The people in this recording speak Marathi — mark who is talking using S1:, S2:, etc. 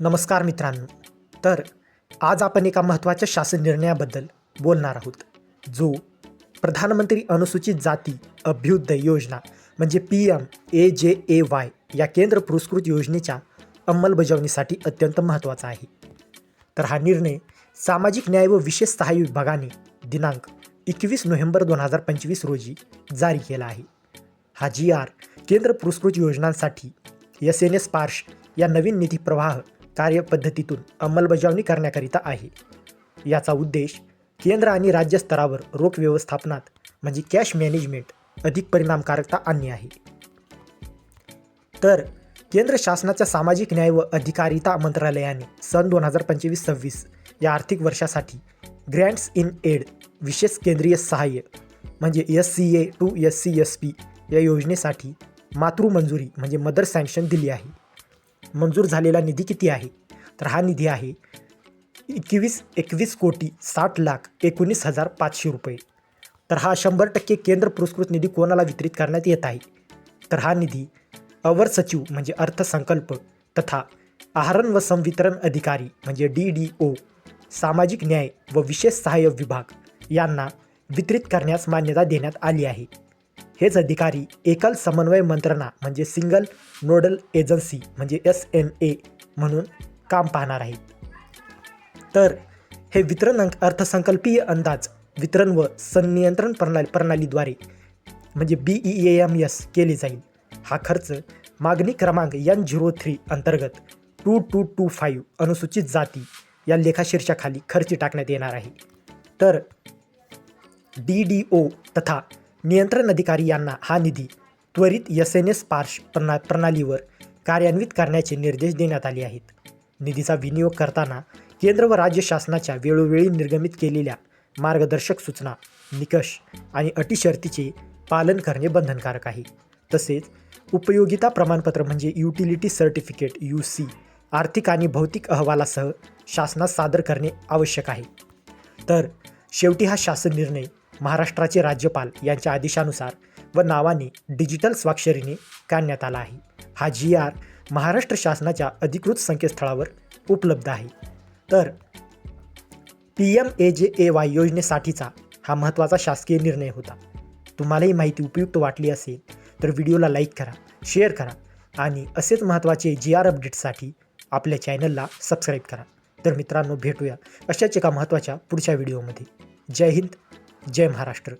S1: नमस्कार मित्रांनो. तर आज आपण एका महत्त्वाच्या शासन निर्णयाबद्दल बोलणार आहोत जो प्रधानमंत्री अनुसूचित जाती अभ्युदय योजना म्हणजे पी एम ए जे ए वाय या केंद्र पुरस्कृत योजनेच्या अंमलबजावणीसाठी अत्यंत महत्त्वाचा आहे. तर हा निर्णय सामाजिक न्याय व विशेष सहाय्य विभागाने दिनांक एकवीस नोव्हेंबर दोन हजार पंचवीस रोजी जारी केला आहे. हा जी आर केंद्र पुरस्कृत योजनांसाठी एस एन एस पार्श या नवीन निधी प्रवाह कार्यपद्धतीतून अंमलबजावणी करण्याकरिता आहे. याचा उद्देश केंद्र आणि राज्य स्तरावर रोख व्यवस्थापनात म्हणजे कॅश मॅनेजमेंट अधिक परिणामकारकता आणणे आहे. तर केंद्र शासनाच्या सामाजिक न्याय व अधिकारिता मंत्रालयाने सन दोन हजार पंचवीस सव्वीस या आर्थिक वर्षासाठी ग्रँट्स इन एड विशेष केंद्रीय सहाय्य म्हणजे S C A two S C S P या योजनेसाठी मातृमंजुरी म्हणजे मदर सँक्शन दिली आहे. मंजूर झालेला निधी किती आहे? तर हा निधी आहे एकवीस एकवीस कोटी साठ लाख एकोणीस हजार पाचशे रुपये. तर हा शंभर टक्के केंद्र पुरस्कृत निधी कोणाला वितरित करण्यात येत आहे? तर हा निधी अवर सचिव म्हणजे अर्थसंकल्प तथा आहरण व संवितरण अधिकारी म्हणजे डी डी ओ सामाजिक न्याय व विशेष सहाय्य विभाग यांना वितरित करण्यास मान्यता देण्यात आली आहे. हेच अधिकारी एकल समन्वय मंत्रणा म्हणजे सिंगल नोडल एजन्सी म्हणजे एस एन ए म्हणून काम पाहणार आहेत. तर हे वितरण अंक अर्थसंकल्पीय अंदाज वितरण व संनियंत्रण प्रणाली प्रणालीद्वारे म्हणजे बी ई एम एस केले जाईल. हा खर्च मागणी क्रमांक एन झिरो थ्री अंतर्गत टू टू टू फाईव्ह अनुसूचित जाती या लेखाशीर्षाखाली खर्ची टाकण्यात येणार आहे. तर डी डी ओ तथा नियंत्रण अधिकारी यांना हा निधी त्वरित एस एन एस पार्श प्रणा प्रणालीवर कार्यान्वित करण्याचे निर्देश देण्यात आले आहेत. निधीचा विनियोग करताना केंद्र व राज्य शासनाच्या वेळोवेळी निर्गमित केलेल्या मार्गदर्शक सूचना निकष आणि अटी शर्तीचे पालन करणे बंधनकारक आहे. तसेच उपयोगिता प्रमाणपत्र म्हणजे युटिलिटी सर्टिफिकेट यू सी आर्थिक आणि भौतिक अहवालासह शासनास सादर करणे आवश्यक आहे. तर शेवटी हा शासन निर्णय महाराष्ट्राचे राज्यपाल यांच्या आदेशानुसार व नावाने डिजिटल स्वाक्षरीने काढण्यात आला आहे. हा जी आर महाराष्ट्र शासनाच्या अधिकृत संकेतस्थळावर उपलब्ध आहे. तर पी एम ए जे ए वाय योजनेसाठीचा हा महत्त्वाचा शासकीय निर्णय होता. तुम्हाला ही माहिती उपयुक्त वाटली असेल तर व्हिडिओला लाईक करा शेअर करा आणि असेच महत्त्वाचे जी आर अपडेट्ससाठी आपल्या चॅनलला सबस्क्राईब करा. तर मित्रांनो भेटूया अशाच एका महत्त्वाच्या पुढच्या व्हिडिओमध्ये. जय हिंद. जय महाराष्ट्र.